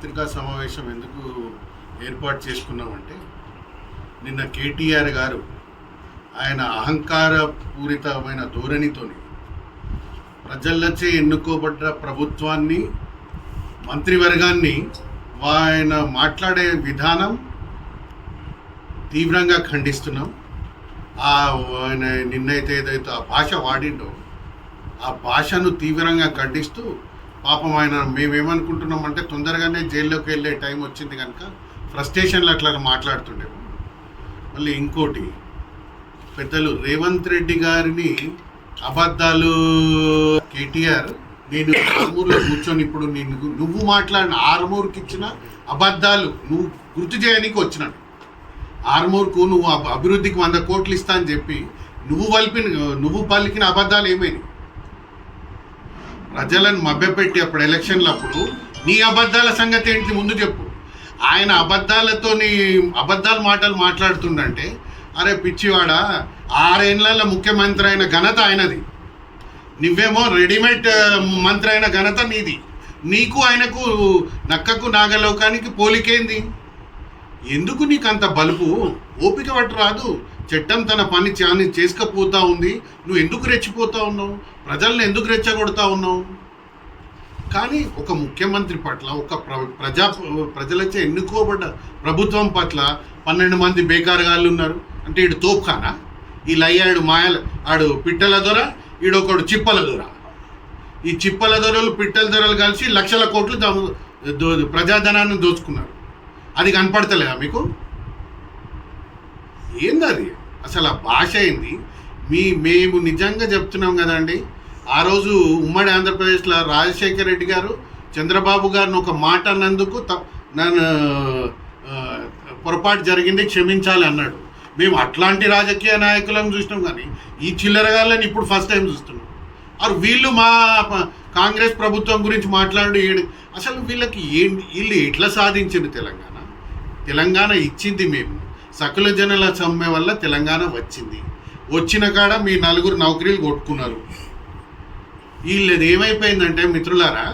పత్రికా సమావేశం ఎందుకు ఏర్పాటు చేసుకున్నామంటే నిన్న కేటీఆర్ గారు ఆయన అహంకార పూరితమైన ధోరణితోని ప్రజలచే ఎన్నుకోబడ్డ ప్రభుత్వాన్ని మంత్రివర్గాన్ని ఆయన మాట్లాడే విధానం తీవ్రంగా ఖండిస్తున్నాం. ఆ ఆయన నిన్నైతే ఏదైతే ఆ భాష వాడిండో ఆ భాషను తీవ్రంగా ఖండిస్తూ పాపం ఆయన మేమేమనుకుంటున్నామంటే తొందరగానే జైల్లోకి వెళ్ళే టైం వచ్చింది కనుక ఫ్రస్ట్రేషన్లు అట్లా మాట్లాడుతుండే. మళ్ళీ ఇంకోటి పెద్దలు రేవంత్ రెడ్డి గారిని అబద్ధాలు కేటీఆర్ నేను ఆర్మూర్లో కూర్చొని ఇప్పుడు నేను నువ్వు మాట్లాడిన ఆర్మూర్కి ఇచ్చిన అబద్ధాలు నువ్వు గుర్తు చేయడానికి వచ్చినాడు ఆర్మూర్కు నువ్వు అభివృద్ధికి వంద కోట్లు ఇస్తా అని చెప్పి నువ్వు పలిపిన నువ్వు పలికిన అబద్ధాలు ఏమైనాయి? ప్రజలను మభ్యపెట్టి అప్పుడు ఎలక్షన్లు అప్పుడు నీ అబద్ధాల సంగతి ఏంటి ముందు చెప్పు. ఆయన అబద్ధాలతో నీ అబద్ధాల మాటలు మాట్లాడుతుండంటే అరే పిచ్చివాడ ఆరేళ్ళ ముఖ్యమంత్రి అయిన ఘనత ఆయనది. నువ్వేమో రెడీమేడ్ మంత్రి అయిన ఘనత నీది. నీకు ఆయనకు నక్కకు నాగలోకానికి పోలికేంది? ఎందుకు నీకు అంత బలుపు? ఓపిక పట్టు రాదు. చట్టం తన పని చాని చేసుకపోతా ఉంది. నువ్వు ఎందుకు రెచ్చిపోతా ఉన్నావు? ప్రజల్ని ఎందుకు రెచ్చగొడతా ఉన్నావు? కానీ ఒక ముఖ్యమంత్రి పట్ల ఒక ప్ర ప్రజా ప్రజలచే ఎన్నుకోబడ్డ ప్రభుత్వం పట్ల పన్నెండు మంది బేకారగాళ్ళు ఉన్నారు. అంటే ఈడు తోపుఖానా ఈ లయ్యాడు మాయల ఆడు పిట్టల దొర ఈడొకడు చిప్పల దొర. ఈ చిప్పల దొరలు పిట్టల దొరలు కలిసి లక్షల కోట్లు దా- ప్రజాధనాన్ని దోచుకున్నారు. అది కనపడతలేదా మీకు? ఏంది అది అసలు ఆ భాష ఏంది? మీ మేము నిజంగా చెప్తున్నాం కదండి ఆ రోజు ఉమ్మడి ఆంధ్రప్రదేశ్లో రాజశేఖర రెడ్డి గారు చంద్రబాబు గారిని ఒక మాట అన్నందుకు త- నన్ను పొరపాటు జరిగింది క్షమించాలి అన్నాడు. మేము అట్లాంటి రాజకీయ నాయకులను చూసినాం కానీ ఈ చిల్లరగాళ్ళని ఇప్పుడు ఫస్ట్ టైం చూస్తున్నాం. అరు వీళ్ళు మా కాంగ్రెస్ ప్రభుత్వం గురించి మాట్లాడి ఏడు- అసలు వీళ్ళకి ఏంటి వీళ్ళు ఎట్లా సాధించింది తెలంగాణ? తెలంగాణ ఇచ్చింది మేము. సకల జనుల సమ్మె వల్ల తెలంగాణ వచ్చింది. వచ్చిన కాడ మీ నలుగురు నౌకరీలు కొట్టుకున్నారు. వీళ్ళది ఏమైపోయిందంటే మిత్రులారా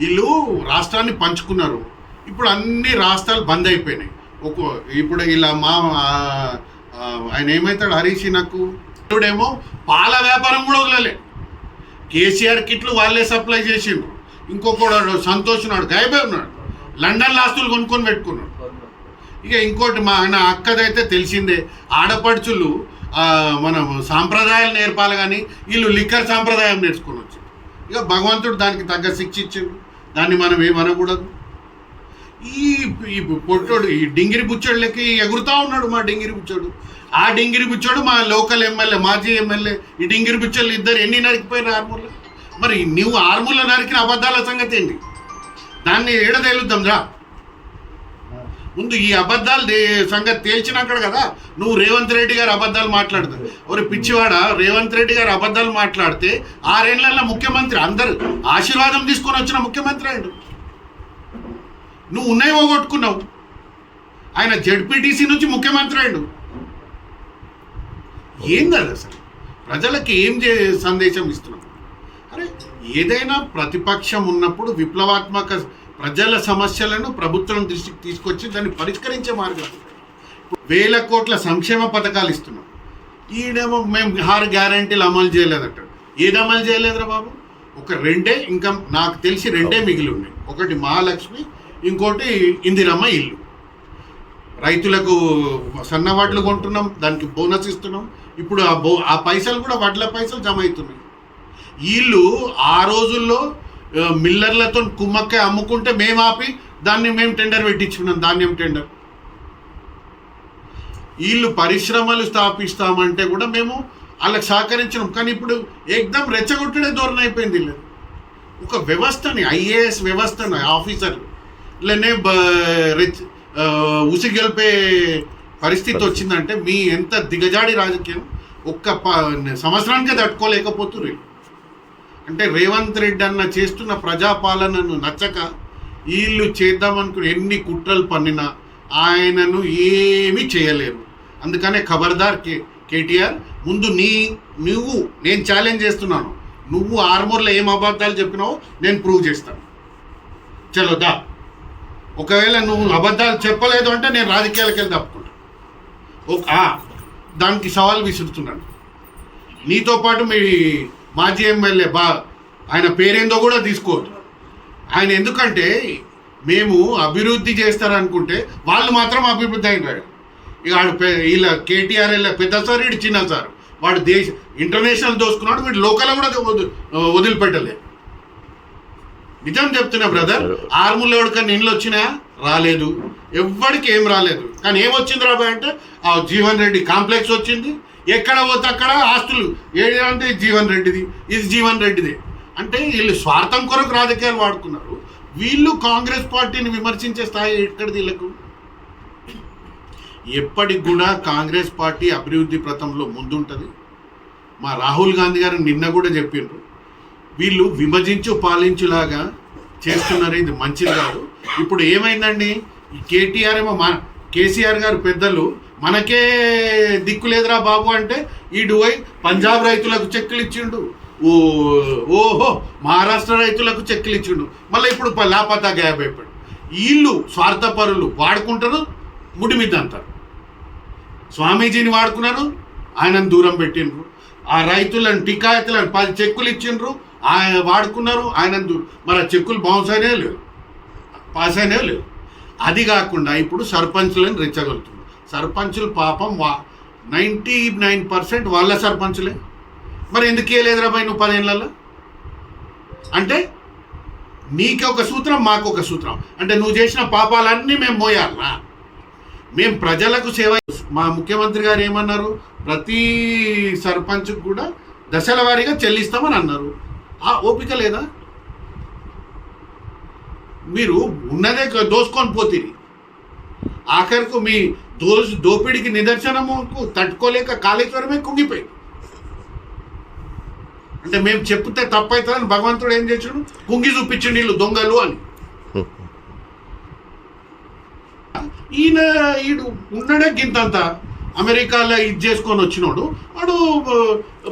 వీళ్ళు రాష్ట్రాన్ని పంచుకున్నారు. ఇప్పుడు అన్ని రాష్ట్రాలు బంద్ అయిపోయినాయి. ఒక ఇప్పుడు ఇలా మా ఆయన ఏమవుతాడు హరీష్ నాకు? ఇప్పుడేమో పాల వ్యాపారం కూడా వదలలే. కేసీఆర్ కిట్లు వాళ్ళే సప్లై చేసిండ్రు. ఇంకొకడు సంతోష్ ఉన్నాడు గాయబే ఉన్నాడు. లండన్ ఆస్తులు కొనుక్కొని పెట్టుకున్నాడు. ఇక ఇంకోటి మా ఆయన అక్కదైతే తెలిసిందే ఆడపడుచులు మనం సాంప్రదాయాలు నేర్పాలి కానీ వీళ్ళు లిక్కర్ సాంప్రదాయం నేర్చుకున్నారు. ఇక భగవంతుడు దానికి తగ్గ శిక్ష ఇచ్చిండు. దాన్ని మనం ఏమనకూడదు. ఈ ఈ పొట్టోడు ఈ డింగిరి బుచ్చోళ్ళకి ఎగురుతా ఉన్నాడు మా డింగిరి బుచ్చోడు. ఆ డింగిరి బుచ్చోడు మా లోకల్ ఎమ్మెల్యే మాజీ ఎమ్మెల్యే ఈ డింగిరి బుచ్చోళ్ళు ఇద్దరు ఎన్ని నరికిపోయిన ఆర్మూర్లో మరి నువ్వు ఆర్మూర్లో నరికిన అబద్ధాల సంగతి ఏంటి? దాన్ని ఏడ తేలుద్దాం రా. ముందు ఈ అబద్ధాలు సంగతి తేల్చినాకడ కదా నువ్వు రేవంత్ రెడ్డి గారు అబద్ధాలు మాట్లాడతావు ఒరే పిచ్చివాడ రేవంత్ రెడ్డి గారు అబద్ధాలు మాట్లాడితే ఆరేళ్ళలో ముఖ్యమంత్రి అందరు ఆశీర్వాదం తీసుకొని వచ్చిన ముఖ్యమంత్రి అయ్యాడు నువ్వు ఉన్నాయి పోగొట్టుకున్నావు. ఆయన జడ్పీటీసీ నుంచి ముఖ్యమంత్రి అయ్యాడు ఏం కదా అసలు. ప్రజలకి ఏం చే సందేశం ఇస్తున్నావు అరే ఏదైనా ప్రతిపక్షం ఉన్నప్పుడు విప్లవాత్మక ప్రజల సమస్యలను ప్రభుత్వం దృష్టికి తీసుకొచ్చి దాన్ని పరిష్కరించే మార్గం. వేల కోట్ల సంక్షేమ పథకాలు ఇస్తున్నాం. ఈడేమో మేము హార్ గ్యారంటీలు అమలు చేయలేదట ఏది అమలు చేయలేదురా బాబు? ఒక రెండే ఇంకా నాకు తెలిసి రెండే మిగిలి ఉన్నాయి ఒకటి మహాలక్ష్మి ఇంకోటి ఇందిరమ్మ ఇల్లు. రైతులకు సన్న వడ్లు కొంటున్నాం దానికి బోనస్ ఇస్తున్నాం. ఇప్పుడు ఆ బో ఆ పైసలు కూడా వడ్ల పైసలు జమ అవుతున్నాయి. వీళ్ళు ఆ రోజుల్లో మిల్లర్లతో కుమ్మక్కే అమ్ముకుంటే మేము ఆపి దాన్ని మేము టెండర్ పెట్టించుకున్నాం ధాన్యం టెండర్. వీళ్ళు పరిశ్రమలు స్థాపిస్తామంటే కూడా మేము వాళ్ళకి సహకరించినాం. కానీ ఇప్పుడు ఏకదం రెచ్చగొట్టడే ధోరణి అయిపోయింది ఒక వ్యవస్థని ఐఏఎస్ వ్యవస్థని ఆఫీసర్లు ఇలానే బ- రెచ్ ఆ, ఉసిగొల్పే పరిస్థితి వచ్చిందంటే మీ ఎంత దిగజాడి రాజకీయం ఒక్క సంవత్సరానికే తట్టుకోలేకపోతున్నారు. అంటే రేవంత్ రెడ్డి అన్న చేస్తున్న ప్రజాపాలనను నచ్చక వీళ్ళు చేద్దామనుకుని ఎన్ని కుట్రలు పన్నినా ఆయనను ఏమీ చేయలేరు. అందుకనే ఖబర్దార్ కే కేటీఆర్ ముందు నీ నువ్వు నేను ఛాలెంజ్ చేస్తున్నాను. నువ్వు ఆర్మూర్లో ఏం అబద్ధాలు చెప్పినావో నేను ప్రూవ్ చేస్తాను. చలో దా. ఒకవేళ నువ్వు అబద్ధాలు చెప్పలేదు అంటే నేను రాజకీయాలకు వెళ్ళి తప్పుకుంటా. ఒక- దానికి సవాల్ విసురుతున్నాను. నీతో పాటు మీ మాజీ ఎమ్మెల్యే బా ఆయన పేరేందో కూడా తీసుకోవద్దు. ఆయన ఎందుకంటే మేము అభివృద్ధి చేస్తారనుకుంటే వాళ్ళు మాత్రం అభివృద్ధి అయినారు ఇక ఆడు వీళ్ళ కేటీఆర్ వీళ్ళ పెద్ద సార్ వీడు చిన్న సార్. వాడు దేశ ఇంటర్నేషనల్ దోసుకున్నాడు వీడు లోకల్ కూడా వదిలిపెట్టలే. నిజం చెప్తున్నా బ్రదర్ ఆర్మూల్ ఎవరికన్నా ఇండ్లు వచ్చినా రాలేదు. ఎవ్వడికి ఏం రాలేదు. కానీ ఏమొచ్చింది రాబాయ్ అంటే ఆ జీవన్ రెడ్డి కాంప్లెక్స్ వచ్చింది ఎక్కడ పోతే అక్కడ ఆస్తులు. ఏది అంటే జీవన్ రెడ్డిది. ఇది జీవన్ రెడ్డిది. అంటే వీళ్ళు స్వార్థం కొరకు రాజకీయాలు వాడుకున్నారు. వీళ్ళు కాంగ్రెస్ పార్టీని విమర్శించే స్థాయి ఎక్కడిది వీళ్ళకు? ఎప్పటికి కూడా కాంగ్రెస్ పార్టీ అభివృద్ధి ప్రతంలో ముందుంటుంది? మా రాహుల్ గాంధీ గారు నిన్న కూడా చెప్పిండ్రు. వీళ్ళు విభజించు పాలించులాగా చేస్తున్నారు. ఇది మంచిది కాదు. ఇప్పుడు ఏమైందండి? ఈ కేటీఆర్ ఏమో మా కేసీఆర్ గారు పెద్దలు మనకే దిక్కు లేదురా బాబు అంటే ఈడు పోయి పంజాబ్ రైతులకు చెక్కులు ఇచ్చిండు. ఓ ఓహో మహారాష్ట్ర రైతులకు చెక్కులు ఇచ్చిండు. మళ్ళీ ఇప్పుడు ప- లాపతా గ్యాప్ అయిపోయాడు వీళ్ళు స్వార్థపరులు వాడుకుంటారు ముడి మీద అంటారు స్వామీజీని వాడుకున్నారు ఆయనను దూరం పెట్టిండ్రు. ఆ రైతులను టికాయతులను పది చెక్కులు ఇచ్చిండ్రు ఆయన వాడుకున్నారు ఆయన దూరం మరి ఆ చెక్కులు బౌన్స్ అయినా లేవు? పాస్ అయినా లేవు? అది కాకుండా ఇప్పుడు సర్పంచులను రెచ్చగలుగుతున్నారు సర్పంచులు పాపం వా నైంటీ నైన్ పర్సెంట్ వాళ్ళ సర్పంచులే. మరి ఎందుకు వేయలేదురా బాయ్ నువ్వు పదేళ్ళల్లో అంటే నీకు ఒక సూత్రం మాకు ఒక సూత్రం. అంటే నువ్వు చేసిన పాపాలన్నీ మేము మోయాలా? మేము ప్రజలకు సేవ మా ముఖ్యమంత్రి గారు ఏమన్నారు? ప్రతి సర్పంచ్కి కూడా దశల వారీగా చెల్లిస్తామని అన్నారు. ఆ ఓపిక లేదా? మీరు ఉన్నదే దోసుకొని పోతిరి. ఆఖరికి మీ దో దోపిడికి నిదర్శనము తట్టుకోలేక కాళేశ్వరమే కుంగిపోయింది. అంటే మేము చెప్తే తప్పైతుందని భగవంతుడు ఏం చేసాడు? కుంగి చూపించండి వీళ్ళు దొంగలు అని. ఈయన ఈడు ఉన్నాడే గింతంత అమెరికాలో ఇది చేసుకొని వచ్చినోడు. వాడు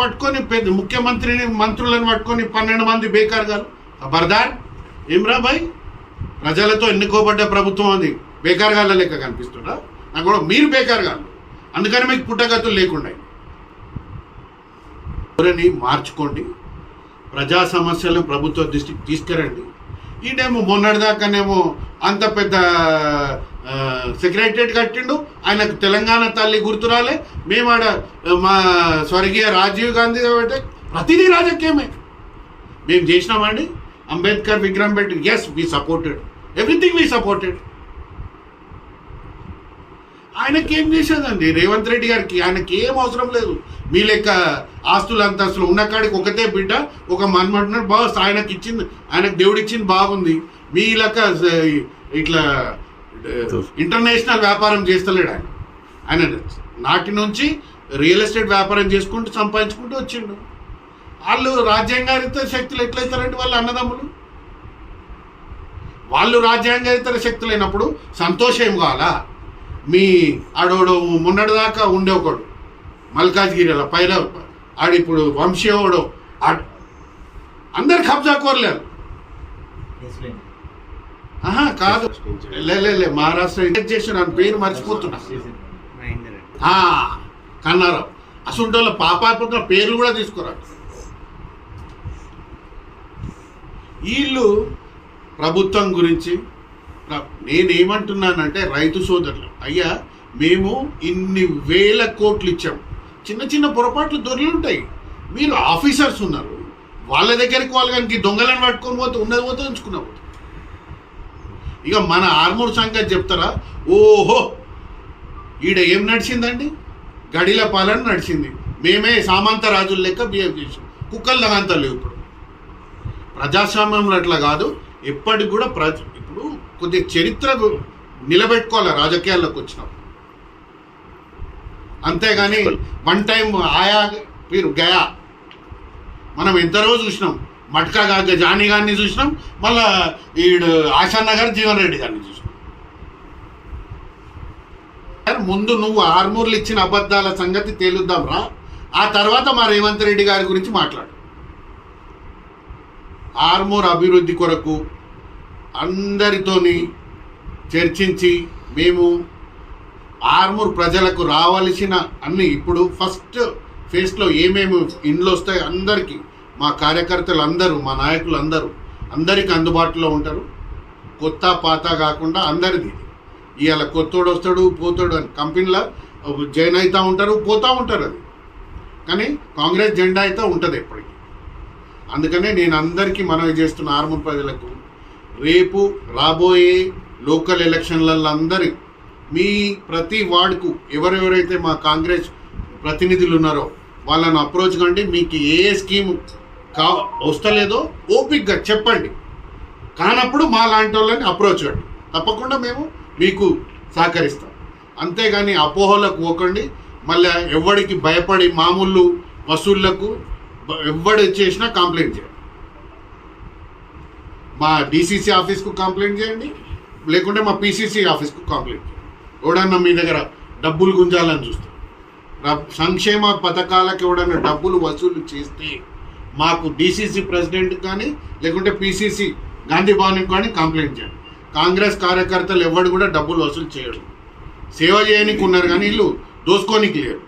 పట్టుకొని పెద్ద ముఖ్యమంత్రిని మంత్రులను పట్టుకొని పన్నెండు మంది బేకార్ గారు బర్దార్ ఏమ్రా భాయ్ ప్రజలతో ఎన్నుకోబడ్డ ప్రభుత్వం అది. బేకారగాళ్ళ లెక్క కనిపిస్తున్నా? నాకు కూడా మీరు బేకారగాళ్ళు. అందుకని మీకు పుట్టగతులు లేకుండా ధోరణి మార్చుకోండి. ప్రజా సమస్యలను ప్రభుత్వ దృష్టికి తీసుకురండి. ఈయనేమో మొన్నటిదాకానేమో అంత పెద్ద సెక్రటరియట్ కట్టిండు. ఆయనకు తెలంగాణ తల్లి గుర్తురాలే మేము ఆడ మా స్వర్గీయ రాజీవ్ గాంధీ అంటే ప్రతిదీ రాజకీయమే. మేము చేసినామండి. అంబేద్కర్ విగ్రహం పెట్టి yes we supported everything we supported ఆయనకి ఏం చేసేదండి? రేవంత్ రెడ్డి గారికి ఆయనకి ఏం అవసరం లేదు. మీ లెక్క ఆస్తులు అంతస్తులు ఉన్న కాడికి ఒకటే బిడ్డ ఒక మన్మంటున్నాడు బాస్ ఆయనకి ఇచ్చింది ఆయనకు దేవుడు ఇచ్చింది బాగుంది. మీ లెక్క ఇట్లా ఇంటర్నేషనల్ వ్యాపారం చేస్తలేడు ఆయన. ఆయన నాటి నుంచి రియల్ ఎస్టేట్ వ్యాపారం చేసుకుంటూ సంపాదించుకుంటూ వచ్చిండు. వాళ్ళు రాజ్యాంగారిత శక్తులు ఎట్లయితారండి వాళ్ళ అన్నదమ్ములు? వాళ్ళు రాజ్యాంగేతర శక్తులు సంతోషం కావాలా? మీ ఆడోడు మొన్నటిదాకా ఉండే ఒకడు మల్కాజ్గిరిలో పైన ఆడిప్పుడు వంశీయోడు అందరు కబ్జా కోరలేరు. ఆహా కాదు. లే మహారాష్ట్ర చేసిన పేరు మర్చిపోతున్నా. కన్నారావు. అసలు వాళ్ళ పాపాత్మక పేర్లు కూడా తీసుకురా వీళ్ళు ప్రభుత్వం గురించి నేనేమంటున్నానంటే రైతు సోదరులు అయ్యా మేము ఇన్ని వేల కోట్లు ఇచ్చాం. చిన్న చిన్న పొరపాట్లు దొరుకుతుంటాయి మీరు ఆఫీసర్స్ ఉన్నారు. వాళ్ళ దగ్గరికి వాళ్ళు కనుక దొంగలను పట్టుకొని పోతే ఉన్నది పోతే ఉంచుకున్నా పోతే ఇక మన ఆర్మూర్ సంగతి చెప్తారా? ఓహో! ఈడ ఏం నడిచిందండి? గడిల పాలన నడిచింది. మేమే సామంత రాజుల లెక్క బిహేవ్ చేసాం కుక్కలు అంత లేవు ఇప్పుడు. ప్రజాస్వామ్యంలో అట్లా కాదు. ఎప్పటికి కూడా ప్రజ కొద్ది కొద్దిగా చరిత్ర నిలబెట్టుకోవాలి రాజకీయాల్లోకి వచ్చినప్పుడు అంతేగాని వన్ టైం ఆయా మీరు గయా. మనం ఎంతరో చూసినాం. మట్కా కాక జానీ గారిని చూసినాం. మళ్ళా ఈడు ఆశాన్న గారు జీవన్ రెడ్డి గారిని చూసినాం. ముందు నువ్వు ఆర్మూర్లు ఇచ్చిన అబద్ధాల సంగతి తేలుద్దాం రా. ఆ తర్వాత మా రేవంత్ రెడ్డి గారి గురించి మాట్లాడు. ఆర్మూర్ అభివృద్ధి కొరకు అందరితోని చర్చించి మేము ఆర్మూర్ ప్రజలకు రావాల్సిన అన్ని ఇప్పుడు ఫస్ట్ ఫేస్లో ఏమేమి ఇండ్లు వస్తాయి అందరికీ మా కార్యకర్తలు అందరూ మా నాయకులు అందరూ అందరికీ అందుబాటులో ఉంటారు. కొత్త పాత కాకుండా అందరిది. ఇవాళ కొత్తోడు వస్తాడు పోతాడు అని కంపెనీలో జాయిన్ అవుతూ ఉంటారు పోతూ ఉంటారు అది. కానీ కాంగ్రెస్ జెండా అయితే ఉంటుంది ఎప్పటికీ. అందుకనే నేను అందరికీ మనవి చేస్తున్న ఆర్మూర్ ప్రజలకు రేపు రాబోయే లోకల్ ఎలక్షన్లలో అందరి మీ ప్రతి వార్డుకు ఎవరెవరైతే మా కాంగ్రెస్ ప్రతినిధులు ఉన్నారో వాళ్ళని అప్రోచ్ కండి మీకు ఏ స్కీమ్ కా వస్తలేదో ఓపిక్గా చెప్పండి. కానప్పుడు మా లాంటి వాళ్ళని అప్రోచ్ కండి. తప్పకుండా మేము మీకు సహకరిస్తాం. అంతేగాని అపోహలకు పోకండి. మళ్ళీ ఎవడికి భయపడి మామూలు వసూళ్ళకు ఎవడు చేసినా కంప్లైంట్ చేయండి. మా డీసీసీ ఆఫీస్కు కంప్లైంట్ చేయండి. లేకుంటే మా పీసీసీ ఆఫీస్కు కంప్లైంట్ చేయండి. ఎవడన్నా మీ దగ్గర డబ్బులు గుంజాలని చూస్తాం. సంక్షేమ పథకాలకు ఎవడన్నా డబ్బులు వసూలు చేస్తే మాకు డీసీసీ ప్రెసిడెంట్ కానీ లేకుంటే పీసీసీ గాంధీ భవన్కి కానీ కంప్లైంట్ చేయండి. కాంగ్రెస్ కార్యకర్తలు ఎవడు కూడా డబ్బులు వసూలు చేయడు. సేవ చేయడానికి ఉన్నారు కానీ వీళ్ళు దోసుకోనికి లేరు.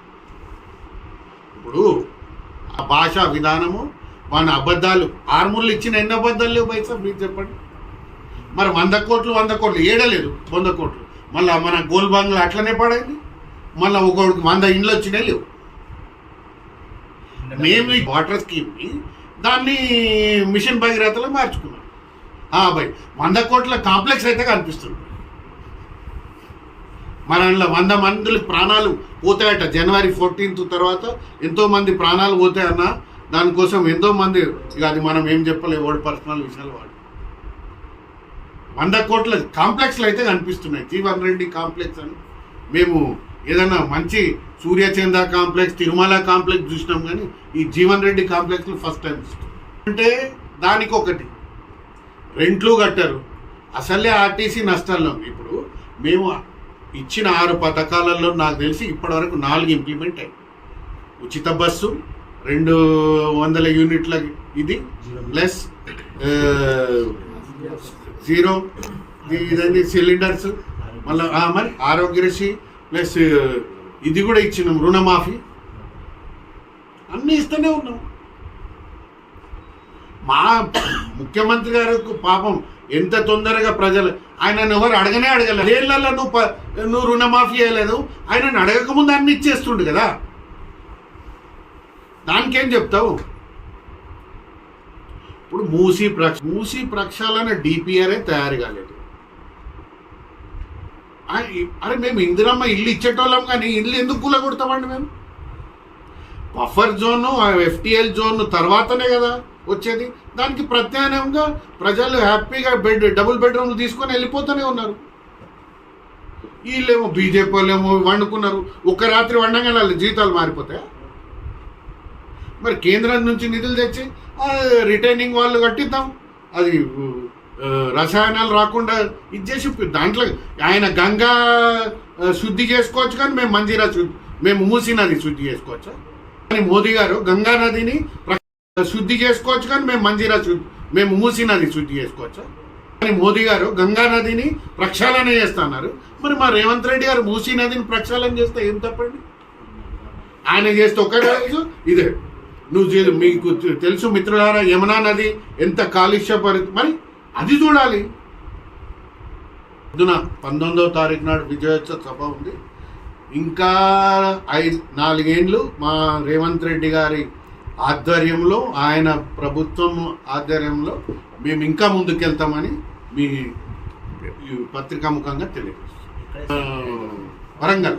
ఇప్పుడు ఆ భాష విధానము వాళ్ళ అబద్ధాలు. ఆర్మూర్లు ఇచ్చిన ఎన్ని అబద్ధాలు లేవు పైసా మీరు చెప్పండి. మరి వంద కోట్లు వంద కోట్లు ఏడలేదు వంద కోట్లు. మళ్ళీ మన గోల్ బంగ్లా అట్లనే పడైంది. మళ్ళీ ఒక వంద ఇండ్లు వచ్చినాయి లేవు. మేము ఈ వాటర్ స్కీమ్ని దాన్ని మిషన్ భగీరథలో మార్చుకున్నాం. ఆ, వంద కోట్ల కాంప్లెక్స్ అయితే కనిపిస్తుంది. మన అందులో వంద మంది ప్రాణాలు పోతాయట. జనవరి ఫోర్టీన్త్ తర్వాత ఎంతోమంది ప్రాణాలు పోతాయన్న దానికోసం ఎంతో మంది ఇక అది మనం ఏం చెప్పలే వాడు పర్సనల్ విషయాలు వాడు. వంద కోట్ల కాంప్లెక్స్లు అయితే కనిపిస్తున్నాయి. జీవన్ రెడ్డి కాంప్లెక్స్ అని. మేము ఏదైనా మంచి సూర్యచంద్ర కాంప్లెక్స్ తిరుమల కాంప్లెక్స్ చూసినాం కానీ ఈ జీవన్ రెడ్డి కాంప్లెక్స్లు ఫస్ట్ టైం చూస్తాం అంటే దానికి ఒకటి రెంట్లు కట్టరు. అసలే ఆర్టీసీ నష్టాల్లో ఇప్పుడు మేము ఇచ్చిన ఆరు పథకాలలో నాకు తెలిసి ఇప్పటివరకు నాలుగు ఇంప్లిమెంట్ అయ్యాయి. ఉచిత బస్సు రెండు వందల యూనిట్ల ఇది ప్లస్ జీరో ఇదండి సిలిండర్స్. మళ్ళీ మరి ఆరోగ్యశ్రీ ప్లస్ ఇది కూడా ఇచ్చినాం రుణమాఫీ. అన్నీ ఇస్తూనే ఉన్నాం. మా ముఖ్యమంత్రి గారికి పాపం ఎంత తొందరగా ప్రజలు ఆయన ఎవరు అడగనే అడగలేదు. ఏళ్ళల్లో నువ్వు ప- నువ్వు రుణమాఫీ చేయలేదు ఆయనను అడగకముందు అన్ని ఇచ్చేస్తుండు కదా. దానికేం చెప్తావు? ఇప్పుడు మూసీ ప్రక్ష మూసీ ప్రక్షాళన డిపిఆర్ఏ తయారు కాలేదు. అరే మేము ఇందిరమ్మ ఇల్లు ఇచ్చేటోళ్ళం కానీ ఇల్లు ఎందుకు కూలగొడతామండి మేము? బఫర్ జోన్ ఎఫ్టిఎల్ జోన్ తర్వాతనే కదా వచ్చేది. దానికి ప్రత్యామ్నాయంగా ప్రజలు హ్యాపీగా బెడ్ డబుల్ బెడ్రూమ్లు తీసుకొని వెళ్ళిపోతూనే ఉన్నారు. వీళ్ళేమో బీజేపీ వాళ్ళేమో వండుకున్నారు. ఒక రాత్రి వండగానే వాళ్ళ జీతాలు మారిపోతాయా? మరి కేంద్రం నుంచి నిధులు తెచ్చి రిటైనింగ్ వాళ్ళు కట్టిద్దాం. అది రసాయనాలు రాకుండా ఇచ్చేసి దాంట్లో ఆయన గంగా శుద్ధి చేసుకోవచ్చు కానీ మేము మంజీరా శుద్ధి మేము మూసీ నది శుద్ధి చేసుకోవచ్చా? కానీ మోదీ గారు గంగా నదిని శుద్ధి చేసుకోవచ్చు కానీ మేము మంజీరా శుద్ధి మేము మూసీ నది శుద్ధి చేసుకోవచ్చా? కానీ మోదీ గారు గంగా నదిని ప్రక్షాళన చేస్తున్నారు. మరి మా రేవంత్ రెడ్డి గారు మూసీ నదిని ప్రక్షాళన చేస్తే ఏం తప్పండి? ఆయన చేస్తే ఒక ఇదే. నువ్వు మీకు తెలుసు మిత్రులారా యమునా నది ఎంత కాలుష్యపరి మరి అది చూడాలి. పొద్దున పంతొమ్మిదవ తారీఖు నాడు విజయోత్సవ సభ ఉంది. ఇంకా ఐదు నాలుగేండ్లు మా రేవంత్ రెడ్డి గారి ఆధ్వర్యంలో ఆయన ప్రభుత్వం ఆధ్వర్యంలో మేము ఇంకా ముందుకెళ్తామని మీ ఈ పత్రికాముఖంగా తెలియజేస్తాం వరంగల్.